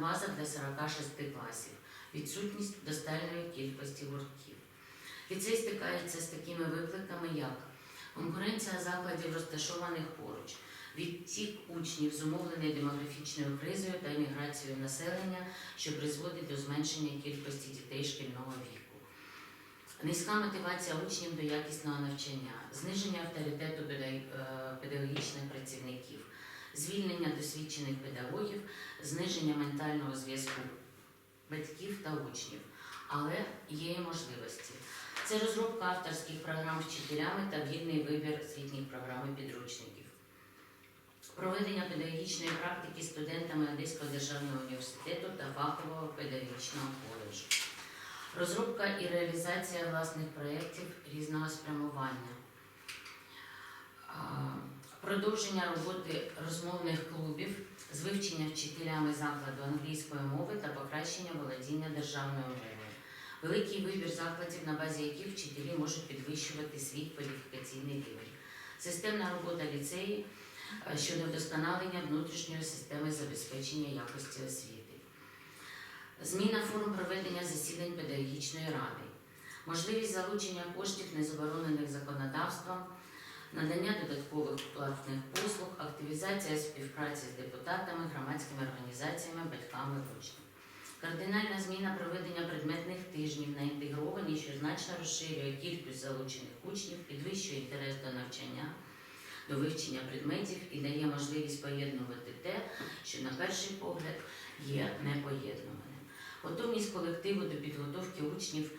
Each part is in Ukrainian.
база для 46 класів, відсутність достатньої кількості гуртків. Ліцей стикається з такими викликами, як конкуренція закладів, розташованих поруч, відтік учнів, зумовлений демографічною кризою та еміграцією населення, що призводить до зменшення кількості дітей шкільного віку. Низька мотивація учнів до якісного навчання, зниження авторитету е, педагогічних працівників, звільнення досвідчених педагогів, зниження ментального зв'язку батьків та учнів. Але є і можливості. Це розробка авторських програм вчителями та вільний вибір освітніх програм і підручників. Проведення педагогічної практики студентами Одеського державного університету та фахового педагогічного коледжу. Розробка і реалізація власних проєктів різного спрямування. Продовження роботи розмовних клубів з вивчення вчителями закладу англійської мови та покращення володіння державною мовою. Великий вибір закладів, на базі яких вчителі можуть підвищувати свій кваліфікаційний рівень. Системна робота ліцеї е, щодо вдосконалення внутрішньої системи забезпечення якості освіти. Зміна форм проведення засідань педагогічної ради, можливість залучення коштів, не заборонених законодавством, надання додаткових платних послуг, активізація співпраці з депутатами, громадськими організаціями, батьками учнів. Кардинальна зміна проведення предметних тижнів на інтегровані, що значно розширює кількість залучених учнів, підвищує інтерес до навчання, до вивчення предметів і дає можливість поєднувати те, що на перший погляд є непоєднуваним. Готовність колективу до підготовки учнів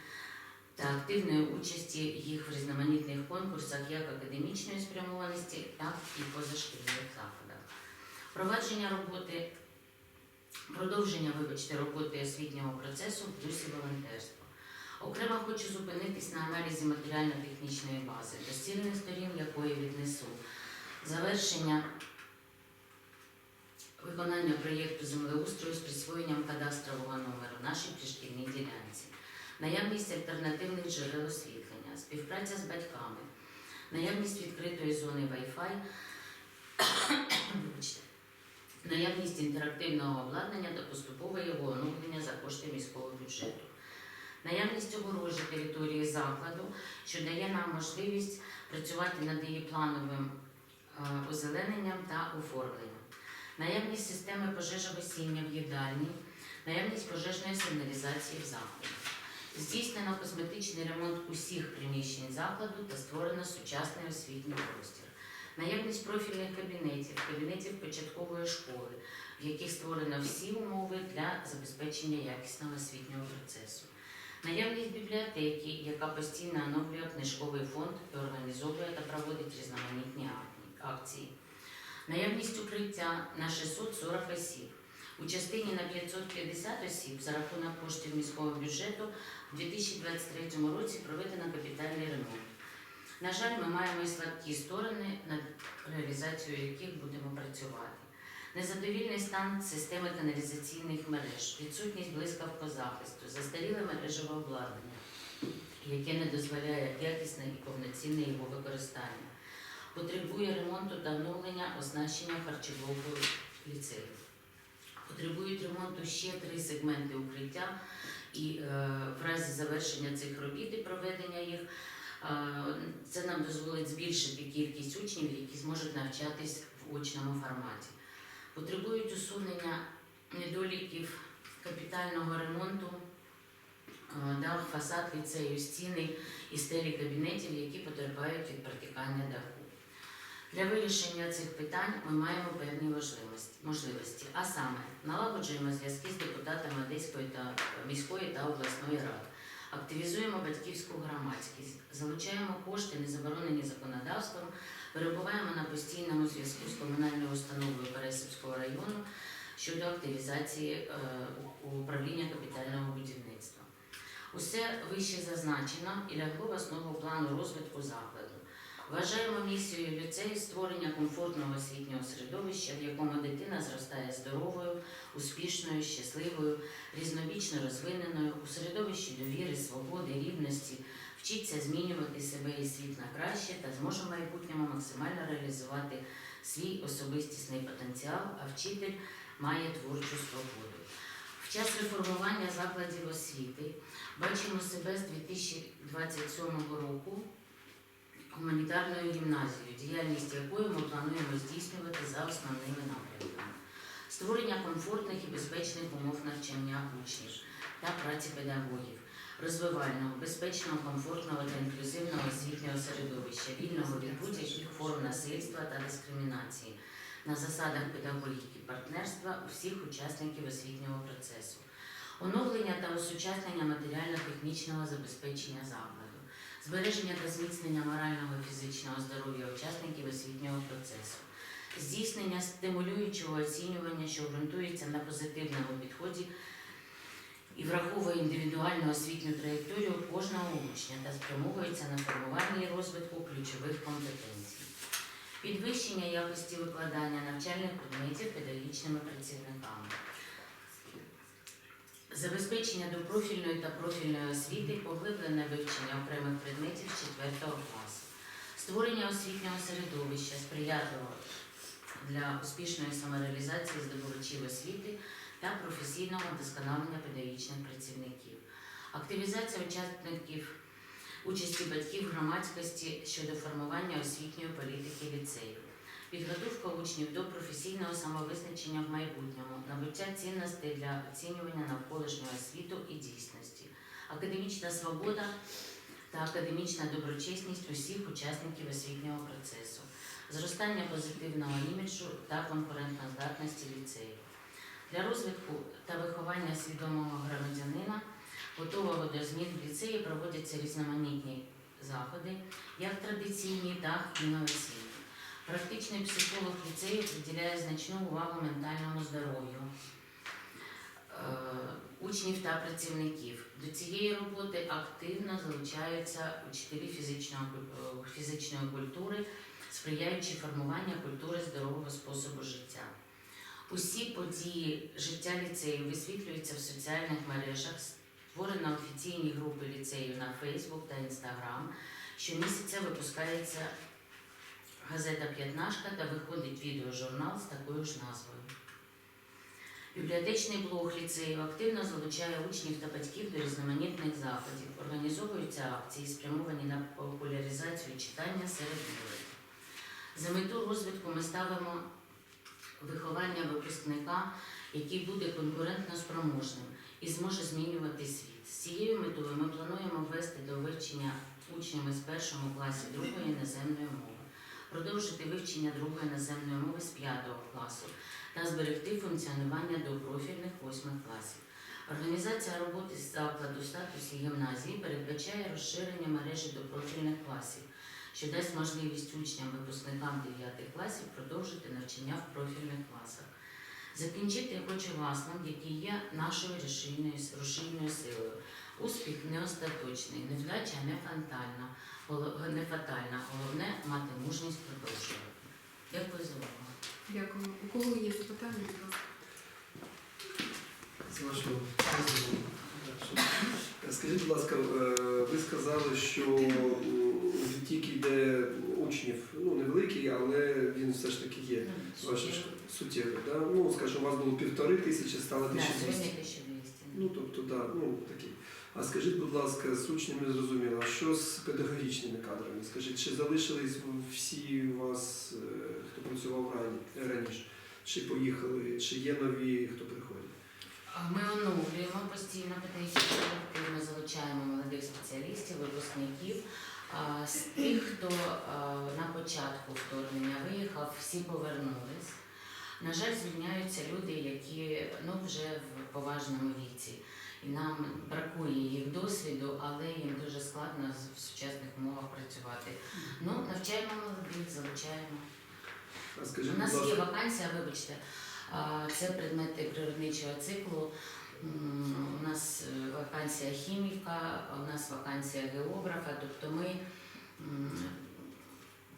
та активної участі їх в різноманітних конкурсах як академічної спрямованості, так і позашкільних заходах. Провадження роботи, продовження, вибачте, роботи освітнього процесу в плюсі волонтерства. Окремо хочу зупинитись на аналізі матеріально-технічної бази, до стільних сторін якої віднесу завершення виконання проєкту землеустрою з присвоєнням кадастрового номеру нашій пришкільній ділянці, наявність альтернативних джерел освітлення, співпраця з батьками, наявність відкритої зони Wi-Fi, наявність інтерактивного обладнання та поступове його оновлення за кошти міського бюджету. Наявність огорожі території закладу, що дає нам можливість працювати над її плановим е, озелененням та оформленням наявність системи пожежогасіння в їдальні, наявність пожежної сигналізації в закладі. Здійснено косметичний ремонт усіх приміщень закладу та створено сучасний освітній простір. Наявність профільних кабінетів, кабінетів початкової школи, в яких створено всі умови для забезпечення якісного освітнього процесу. Наявність бібліотеки, яка постійно оновлює книжковий фонд і організовує та проводить різноманітні акції наявність укриття на 640 осіб. У частині на 550 осіб за рахунок коштів міського бюджету у 2023 році проведено капітальний ремонт. На жаль, ми маємо і слабкі сторони, над реалізацією яких будемо працювати. Незадовільний стан системи каналізаційних мереж, відсутність блискавкозахисту, застаріле мережеве обладнання, яке не дозволяє якісне і повноцінне його використання потребує ремонту та оновлення оснащення харчового ліцею. Потребують ремонту ще три сегменти укриття, і е, в разі завершення цих робіт і проведення їх е, це нам дозволить збільшити кількість учнів, які зможуть навчатись в очному форматі. Потребують усунення недоліків капітального ремонту е, дах, фасад ліцею, стіни і стелі кабінетів, які потерпають від протікання даху. Для вирішення цих питань ми маємо певні можливості, а саме налагоджуємо зв'язки з депутатами Одеської та міської та обласної ради, активізуємо батьківську громадськість, залучаємо кошти, не заборонені законодавством, перебуваємо на постійному зв'язку з комунальною установою Пересипського району щодо активізації е, управління капітального будівництва. Усе вище зазначено і лягло в основу плану розвитку закладу. Вважаємо місією ліцею створення комфортного освітнього середовища, в якому дитина зростає здоровою, успішною, щасливою, різнобічно розвиненою, у середовищі довіри, свободи, рівності, вчиться змінювати себе і світ на краще та зможе в майбутньому максимально реалізувати свій особистісний потенціал, а вчитель має творчу свободу. В час реформування закладів освіти бачимо себе з 2027 року гуманітарною гімназією, діяльність якої ми плануємо здійснювати за основними напрямками. Створення комфортних і безпечних умов навчання учнів та праці педагогів, розвивального, безпечного, комфортного та інклюзивного освітнього середовища, вільного від будь-яких форм насильства та дискримінації. На засадах педагогіки партнерства усіх учасників освітнього процесу, оновлення та осучаснення матеріально-технічного забезпечення закладу, збереження та зміцнення морального і фізичного здоров'я учасників освітнього процесу, здійснення стимулюючого оцінювання, що ґрунтується на позитивному підході і враховує індивідуальну освітню траєкторію кожного учня та спрямовується на формування і розвитку ключових компетенцій. Підвищення якості викладання навчальних предметів педагогічними працівниками. Забезпечення допрофільної та профільної освіти, поглиблене вивчення окремих предметів з 4 класу. Створення освітнього середовища сприятливого для успішної самореалізації здобувачів освіти та професійного вдосконалення педагогічних працівників. Активізація учасників участі батьків громадськості щодо формування освітньої політики ліцею, підготовка учнів до професійного самовизначення в майбутньому, набуття цінностей для оцінювання навколишнього світу і дійсності, академічна свобода та академічна доброчесність усіх учасників освітнього процесу, зростання позитивного іміджу та конкурентноздатності ліцею. Для розвитку та виховання свідомого громадянина готового до змін в ліцеї проводяться різноманітні заходи, як традиційні, так і інноваційні. Практичний психолог ліцею приділяє значну увагу ментальному здоров'ю е, учнів та працівників. До цієї роботи активно залучаються учителі е, фізичної культури, сприяючи формуванню культури здорового способу життя. Усі події життя ліцею висвітлюються в соціальних мережах, створено офіційні групи ліцею на Facebook та Instagram. Щомісяця випускається газета П'ятнашка та виходить відеожурнал з такою ж назвою. Бібліотечний блог ліцею активно залучає учнів та батьків до різноманітних заходів. Організовуються акції, спрямовані на популяризацію читання серед молоді. За мету розвитку ми ставимо виховання випускника, який буде конкурентно спроможним і зможе змінювати світ. З цією метою ми плануємо ввести до вивчення учнями з першого класу другої іноземної мови, продовжити вивчення другої іноземної мови з п'ятого класу та зберегти функціонування до профільних восьмих класів. Організація роботи з закладу в статусі гімназії передбачає розширення мережі до профільних класів, що дасть можливість учням-випускникам 9 класів продовжити навчання в профільних класах. Закінчити я хочу власник, який є нашою рушійною силою. Успіх не остаточний, невдача не фатальна, не фатальна. Головне мати мужність продовжувати. Дякую за увагу. Дякую. У кого є запитання? З вашого Скажіть, будь ласка, е, ви сказали, що відтік йде учнів ну, невеликий, але він все ж таки є. Ваша ж суттєвий. Да? Ну, скажімо, у вас було півтори тисячі, стало Да, 1200. сьогодні 1200. Ну, тобто, да, ну такі. А скажіть, будь ласка, з учнями зрозуміло, що з педагогічними кадрами? Скажіть, чи залишились всі у вас, е, хто працював раніше? Чи поїхали, чи є нові, хто приходить? Ми оновлюємо постійно педагогічний колектив, ми залучаємо молодих спеціалістів, випускників. З тих, хто на початку вторгнення виїхав, всі повернулись. На жаль, звільняються люди, які ну, вже в поважному віці. І нам бракує їх досвіду, але їм дуже складно в сучасних умовах працювати. Ну, навчаємо молодих, залучаємо. Скажіть, У нас є вакансія, вибачте, це предмети природничого циклу. У нас е, вакансія хіміка, у нас вакансія географа, тобто ми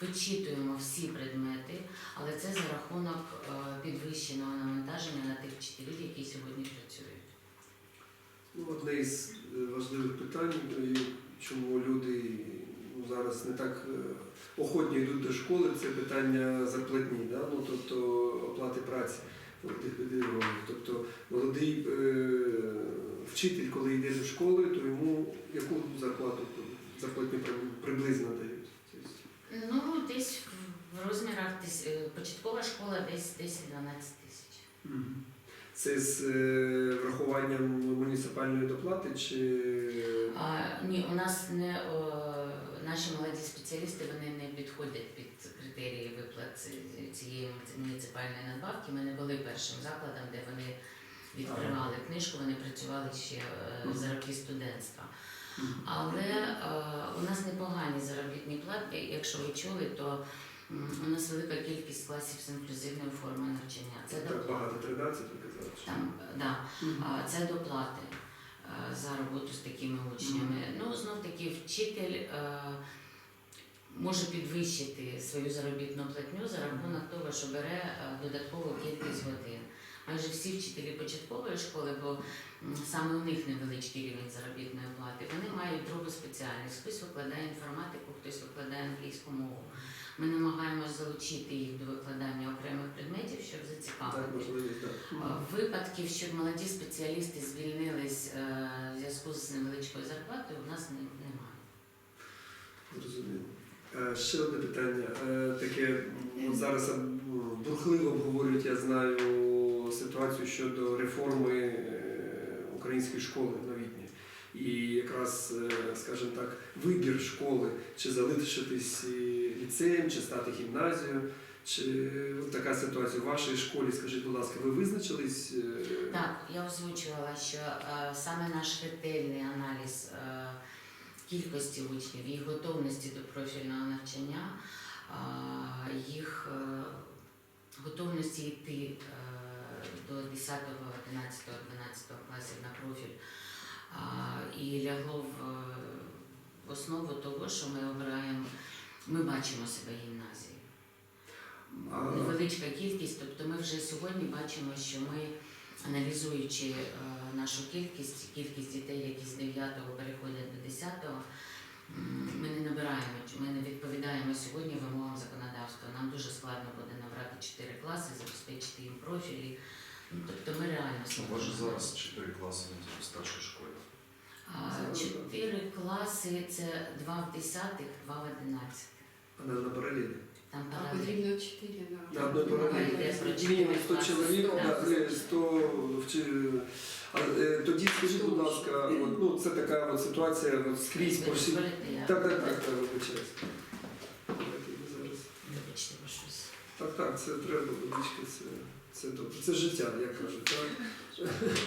вичитуємо всі предмети, але це за рахунок е, підвищеного навантаження на тих вчителів, які сьогодні. Ну, одне із е, важливих питань, е, чому люди ну, зараз не так е, охотно йдуть до школи, це питання зарплатні, да? ну, тобто оплати праці. Тобто молодий вчитель, коли йде до школи, то йому яку зарплату зарплатню при- приблизно дають? Ну, десь в- розмірах десь, початкова школа десь 10-12 тисяч. Це з е, врахуванням муніципальної доплати чи А, ні, у нас не о, наші молоді спеціалісти вони не підходять під критерії виплат ці- цієї муніципальної надбавки. Ми не були першим закладом, де вони відкривали книжку, вони працювали ще е, Мгм. за роки студентства. Мгм. Але е, у нас непогані заробітні плати. Якщо ви чули, то у нас велика кількість класів з інклюзивною формою навчання. Це так доплати. багато 13 ви казали? чи? Там, да, а, Це доплати е, за роботу з такими учнями. Ну, знов таки, вчитель е, може підвищити свою заробітну платню за рахунок того, що бере е, додаткову кількість годин. Майже всі вчителі початкової школи, бо саме у них невеличкий рівень заробітної плати, вони мають другу спеціальність. Хтось викладає інформатику, хтось викладає англійську мову. Ми намагаємося залучити їх до викладання окремих предметів, щоб зацікавити. Е, Випадків, що молоді спеціалісти звільнились е, в зв'язку з невеличкою зарплатою, у нас немає. Зрозуміло. Е, Ще одне питання. Таке зараз бурхливо обговорюють, я знаю, ситуацію щодо реформи української школи новітньої. І якраз, скажімо так, вибір школи, чи залишитись ліцеєм, чи стати гімназією, чи така ситуація у вашій школі, скажіть, будь ласка, ви визначились? е, Так, я озвучувала, що е, саме наш ретельний аналіз е, кількості учнів, їх готовності до профільного навчання, е, їх е, готовності йти е, до 10, 11, 12 класів на профіль. е, І лягло в, в основу того, що ми обираємо, ми бачимо себе гімназією. Невеличка кількість, тобто ми вже сьогодні бачимо, що ми, аналізуючи е, нашу кількість, кількість дітей, які з 9-го переходять до 10, м, ми не набираємо, ми не відповідаємо сьогодні вимогам законодавства. Нам дуже складно буде набрати 4 класи, забезпечити їм профілі. Ну, тобто ми реально У вас же зараз 4 класи в старшій школі. Чотири класи це два в десятих, два в одинадцятих. На, на паралелі? Там А потрібно 4, да. На одной параллели. Йде Мінімум 100 чоловік, да, е, 100 вчи- А, е, тоді скажіть, будь ласка, от, ну, це така от ситуація от, скрізь по Ви всій. Так, так, так, так, вибачаюсь. Давайте ми зараз. Вибачте, бо щось. Так, так, це треба, водичка, це, це добре. Це життя, як кажуть. Так?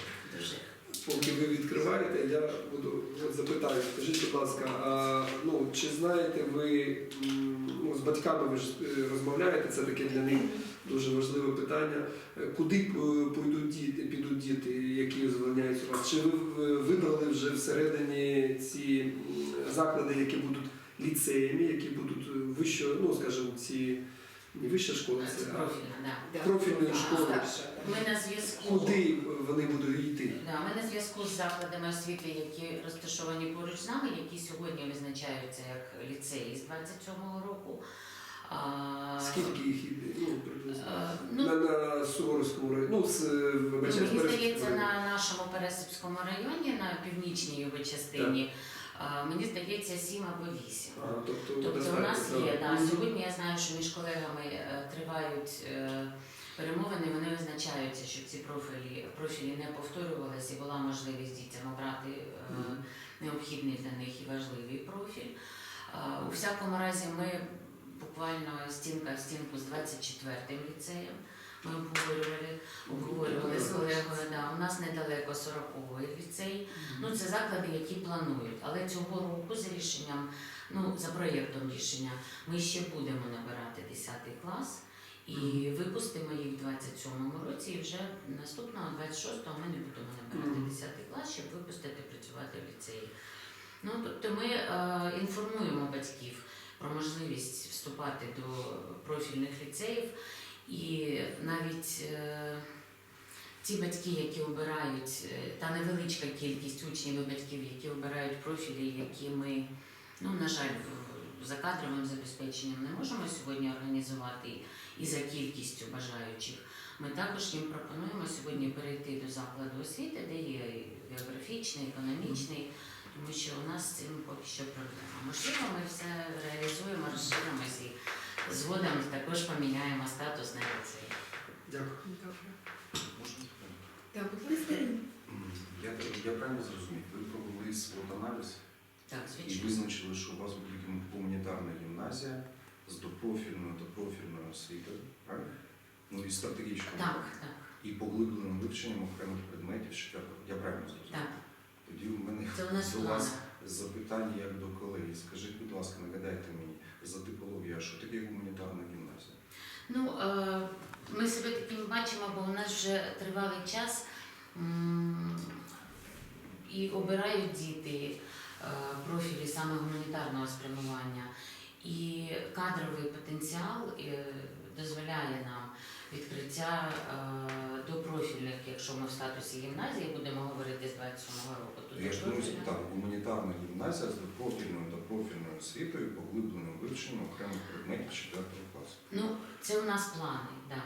Відкриваєте, я буду запитаю, скажіть, будь ласка, а, ну, чи знаєте ви ну, з батьками ви ж е, розмовляєте, це таке для них дуже важливе питання. Е, Куди е, пойдуть діти, підуть діти, які звільняються у вас? Чи ви вибрали вже всередині ці заклади, які будуть ліцеями, які будуть вище, ну скажімо, ці не вища школа, Це це профільна, да. Профільної школи. Ми на зв'язку. Куди вони будуть йти? Да, ми на зв'язку з закладами освіти, які розташовані поруч з нами, які сьогодні визначаються як ліцеї з 27-го року. А, Скільки їх іде? Ну, приблизно. е, ну, на, на Суворовському районі, ну, з, вибачаюсь, Мені здається, на нашому Пересипському районі, на північній його частині, а, мені здається, 7 або 8. А, тобто, Тобто у нас так. є, да, сьогодні я знаю, що між колегами е, тривають е, перемовини, вони визначаються, щоб ці профілі, профілі не повторювалися і була можливість дітям обрати е, необхідний для них і важливий профіль. Е, У всякому разі, ми буквально стінка в стінку з 24-м ліцеєм. Ми обговорювали, обговорювали з колегою. Да, у нас недалеко 40-й ліцей. Ну, це заклади, які планують. Але цього року за рішенням, ну за проєктом рішення, ми ще будемо набирати 10 клас і випустимо їх в 27-му році. І вже наступного 26-го ми не будемо набирати Мгм. 10 клас, щоб випустити працювати в ліцеї. Ну тобто ми е, інформуємо батьків про можливість вступати до профільних ліцеїв, і навіть е, ті батьки, які обирають, е, та невеличка кількість учнів і батьків, які обирають профілі, які ми, ну, на жаль, за кадровим забезпеченням не можемо сьогодні організувати і за кількістю бажаючих. Ми також їм пропонуємо сьогодні перейти до закладу освіти, де є географічний, економічний, тому що у нас з цим поки що проблема. Можливо, ми все реалізуємо, розширимось і згодом також поміняємо статус на ліцей. Дякую. Добре. Можна? Так, будь ласка. Я, я правильно зрозумів, ви провели свот-аналіз Так, і звичайно. визначили, що у вас буде гум- гуманітарна гімназія з допрофільною та профільною освітою, правильно? Ну і стратегічною. Так, так, І поглибленим вивченням окремих предметів з четвертого. Я правильно зрозумів? так. Тоді у мене Це у нас до плани. вас запитання як до колеги. Скажіть, будь ласка, нагадайте мені за типологію, а що таке гуманітарна гімназія? Ну, е, ми себе таким бачимо, бо у нас вже тривалий час і обирають діти е, профілі саме гуманітарного спрямування. І кадровий потенціал е, дозволяє нам відкриття до профільних, якщо ми в статусі гімназії будемо говорити з 27-го року. то Я ж думаю, профільних. спитав, гуманітарна гімназія з профільною та профільною освітою, поглибленим вивченням окремих предметів 4 класу. Ну, це у нас плани, так. Да.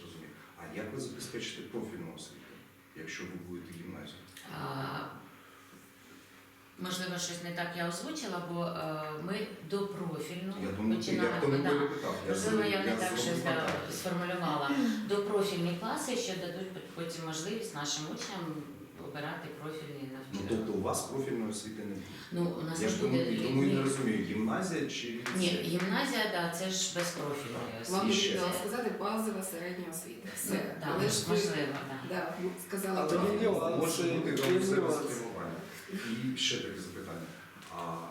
Зрозумів. А як ви забезпечите профільну освіту, якщо ви будете гімназією? А, Можливо, щось не так я озвучила, бо е, ми до профільного Я думаю, починали. я не да. перепитав. Я Можливо, я не я так щось да, так. сформулювала. До профільні класи, що дадуть потім можливість нашим учням обирати профільні Ну, навчання. тобто у вас профільної освіти не буде. Ну, у нас Я не ж буде тому, тому і не розумію, гімназія чи ні, ліцей? гімназія, да, це ж без профільної Вам освіти. ще. потрібно сказати базова середня освіта. Ну, Все. да, Але ж ви можливо, так. да, ну, сказали, Але що є нюанси, Може бути є галузеве спрямування. І ще таке запитання. А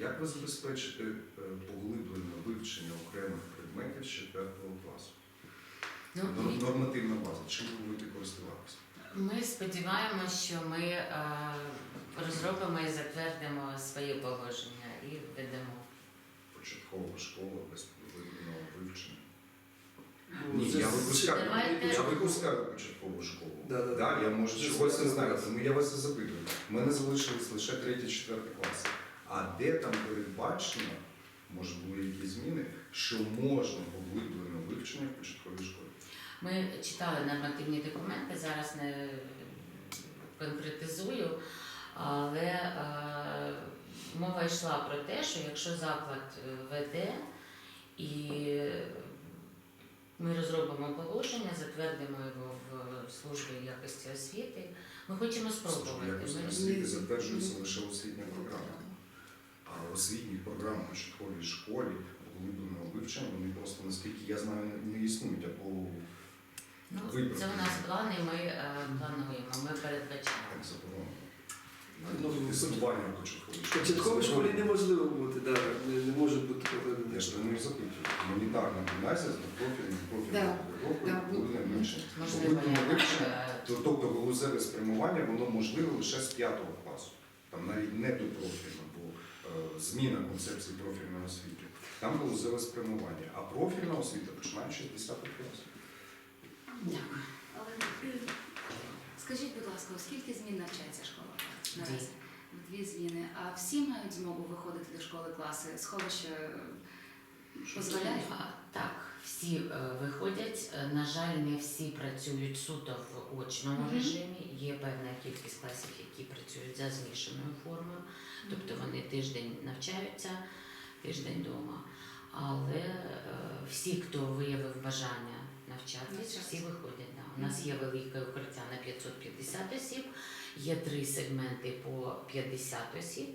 як ви забезпечите е, поглиблене вивчення окремих предметів ще 4 класу? Ну, Нормативна база. Чим ви будете користуватися? Ми сподіваємося, що ми е, розробимо і затвердимо своє положення і введемо. Початкова школа без поглибленого вивчення. Ну, Ні, це- я випускаю, Давайте. я випускаю початкову школу. Да, да, Да, я може чогось не знаю, тому я вас і запитую. У мене залишились лише 3-4 класи. А де там передбачено, може були якісь зміни, що можна поглиблене вивчення в початковій школі? Ми читали нормативні документи, зараз не конкретизую, але е, мова йшла про те, що якщо заклад е, веде і ми розробимо положення, затвердимо його в службі якості освіти, ми хочемо спробувати. Служба якості Ми- освіти затверджується лише освітня програма. А освітні програми в початковій школі поглибленого вивчення, вони просто, наскільки я знаю, не- не існують або Ну, Вибір. це у нас плани, ми е, плануємо, ми передбачаємо. так заборонено. Ну, Навіть тестування в початковій школі. неможливо бути, да, не, не може бути. Я ж і запитую. Гуманітарна гімназія з профільним профільним Да, педагогом, да. поглибленим вивченням. Можливо, Поглиблене я е, То- Тобто галузеве спрямування воно можливе лише з п'ятого класу. Там навіть не до профільного, бо е, зміна концепції профільної освіти. Там галузеве спрямування, а профільна освіта починаючи з 10 класу. Дякую. Але скажіть, будь ласка, оскільки змін навчається школа наразі? Дві зміни. А всі мають змогу виходити до школи класи? Сховище дозволяє? Так, всі е, виходять. Е, На жаль, не всі працюють суто в очному Мгм. режимі. Є певна кількість класів, які працюють за змішаною формою, тобто вони тиждень навчаються, тиждень вдома. Але е, всі, хто виявив бажання Навчатися. всі виходять. Да. У нас є велике укриття на 550 осіб, є три сегменти по 50 осіб.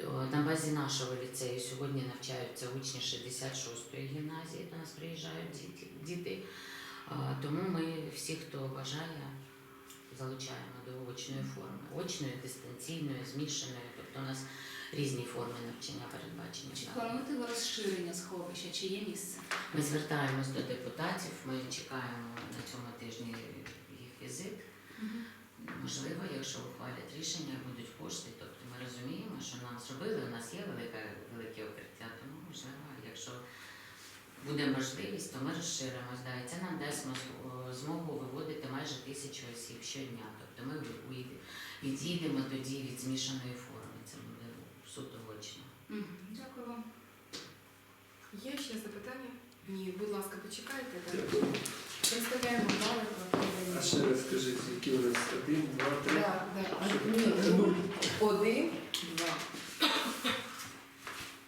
Е, На базі нашого ліцею сьогодні навчаються учні 66-ї гімназії, до нас приїжджають діти. Е, Тому ми всі, хто бажає, залучаємо до очної форми. Очної, дистанційної, змішаної. Тобто у нас різні форми навчання передбачені. Чи плануєте ви розширення сховища? Чи є місце? Ми звертаємось до депутатів, ми чекаємо на цьому тижні їх візит. Можливо, якщо ухвалять рішення, будуть кошти, тобто ми розуміємо, що нам зробили, у нас є велике, велике укриття, тому можливо, якщо буде можливість, то ми розширимось. Да, і це нам дасть змогу виводити майже тисячу осіб щодня. Тобто ми відійдемо тоді від змішаної форми. Це буде суто очно. Дякую вам. Є ще запитання? Ні, будь ласка, почекайте. так. Представляємо А ще раз скажіть, які у нас один, два, три. Да, да. Що Ні, нуль. Нуль. Один, два.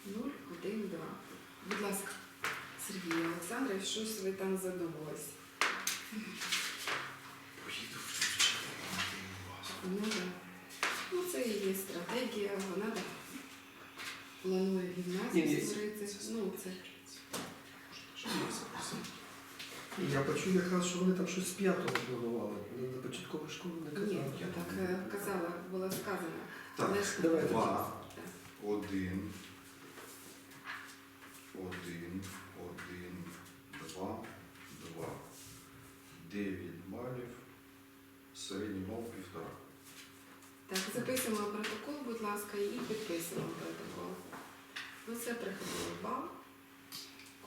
Нуль, один, два. Будь ласка, Сергій Олександрович, щось ви там задумались? Ну, да. ну це і є стратегія, вона да, планує Ні, ні, гімназію це- створити. Ну, це І Я почув якраз, що вони там щось з п'ятого планували. На на початкову школу не ні, казали. так е, казала, було сказано. Так, Але ж- давайте. Два, один, один, один, два, два. Дев'ять балів. Середній бал півтора. Так, записуємо протокол, будь ласка, і підписуємо протокол. Ну, це приходило бал.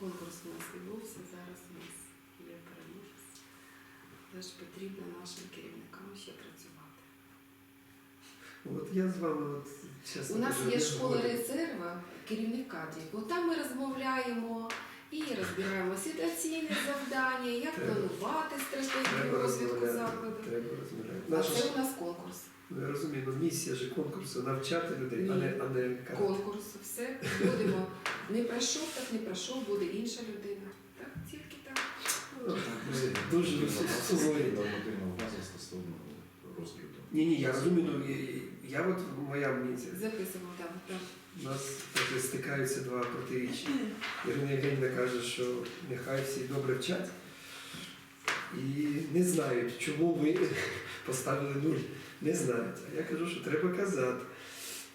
Конкурс у нас відбувся, зараз у нас. Але потрібно нашим керівникам ще працювати. От я з вами от чесно. У нас кажу, є не школа згоден. резерва, керівник кадрів. Там ми розмовляємо і розбираємо ситуаційні завдання, як Треба. планувати стратегію Треба розвитку розмовляти. закладу. Треба розмовляти. А Наша це ж, у нас конкурс. ну, я розумію, ну, місія ж конкурсу навчати людей, а не, а не карати. конкурс, все будемо. Не пройшов, так не пройшов, буде інша людина. Так, тільки. Ну, ми Дуже база стосовно розгляду. Ні, ні, я розумію, ну я, я от моя місія. Записував, так, так. У нас так стикаються два протиріччя. Ірина Євгенівна каже, що нехай всі добре вчать і не знають, чому ви поставили нуль. Не знають. А я кажу, що треба казати.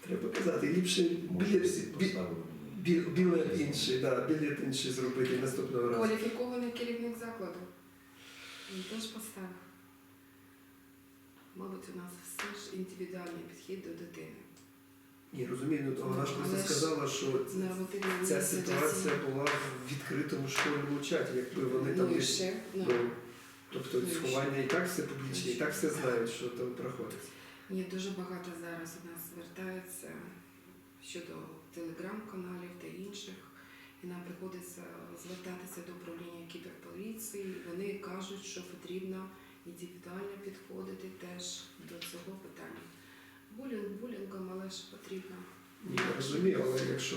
Треба казати. Ліпше Може, білет, всі поставили. Бі, білет інший, да, білет інший зробити наступного разу. Кваліфікований керівник закладу. Він теж поставив. Мабуть, у нас все ж індивідуальний підхід до дитини. Ні, розумію, ну, вона ж просто сказала, що ця ситуація була в відкритому школьному чаті, якби вони там Ну і ще, ну, Ну, тобто Ну, сховання і так все публічне, і так все знають, що там проходить. Ні, дуже багато зараз у нас звертаються щодо телеграм-каналів та інших. І нам приходиться звертатися до управління кіберполіції. Вони кажуть, що потрібно індивідуально підходити теж до цього питання. Булінг булінгом, але ж потрібно. Ні, я розумію, але якщо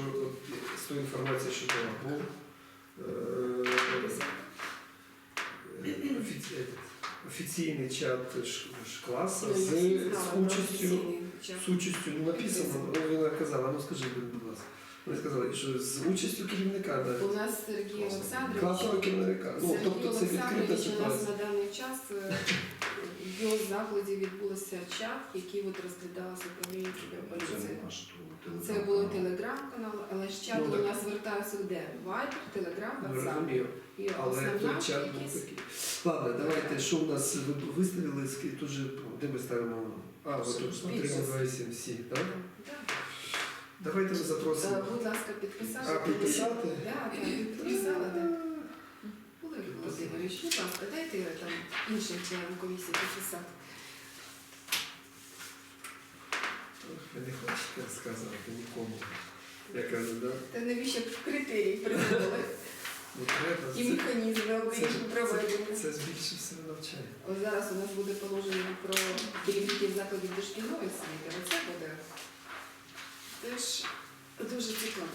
з тої інформації, що була, був е, офіційний чат ш- ш- класу Ну, з, з участю, з участю, ну написано, вона казала, ну скажи, будь ласка. Вони сказали, що з участю керівника навіть. У нас Сергій Олександрович. Класного керівника. Ну, Сергій тобто це відкрита ситуація. у нас на даний час е, в його закладі відбулося чат, який от розглядалося управління кіберполіції. Це було телеграм-канал, але ж чат Ну, у нас звертався де? Telegram, Ну, WhatsApp. розумію. І Але основна чат був якісь- такий. Ладно, давайте, що у нас ви виставили, ски- тут де ми ставимо? А, от тут Все, отримали 2,7 всі, так? Да. Давайте ми Е, запросимо. Будь ласка, підписати. А, підписати? Так, так, підписали, так. Володимирович, будь ласка, дайте там іншим членам комісії підписати. Ви не хочете розказувати нікому. Я кажу, да? Та навіщо критерії придумали? Не треба. І Це, механізми це, ж- проведення. це, це збільшить все навчання. Ось зараз у нас буде положення про керівників закладів дошкільної освіти. Оце буде теж дуже цікаво.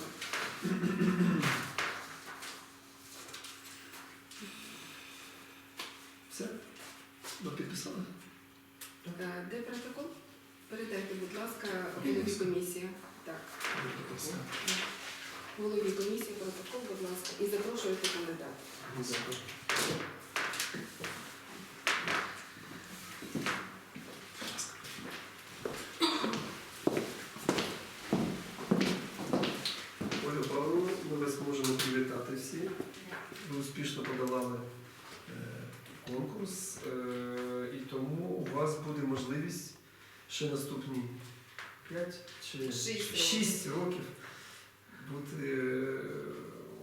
Все? Ну, підписали? Е, Де протокол? Передайте, будь ласка, голові комісії. Так, голові комісії протокол, будь ласка, і запрошуйте кандидата. Олю Павловну, ми вас можемо привітати всі. Ви успішно подолали е, конкурс, е, вас буде можливість ще наступні 5 чи Шість років. 6 років бути е,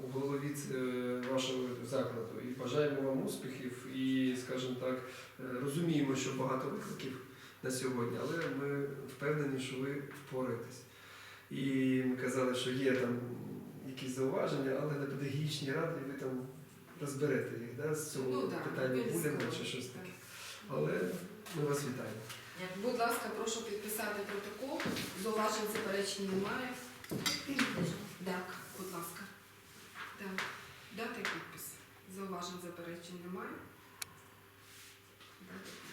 у голові е, вашого закладу. І бажаємо вам успіхів і, скажімо так, е, розуміємо, що багато викликів на сьогодні, але ми впевнені, що ви впораєтесь. І ми казали, що є там якісь зауваження, але на педагогічній раді ви там розберете їх да, з цього Ну, питання булінга чи щось таке. Але ми вас вітаємо. Будь ласка, прошу підписати протокол. Зауважень заперечень немає. Так, будь ласка. Так. Дати підпис. Зауважень заперечень немає. Дати підпис.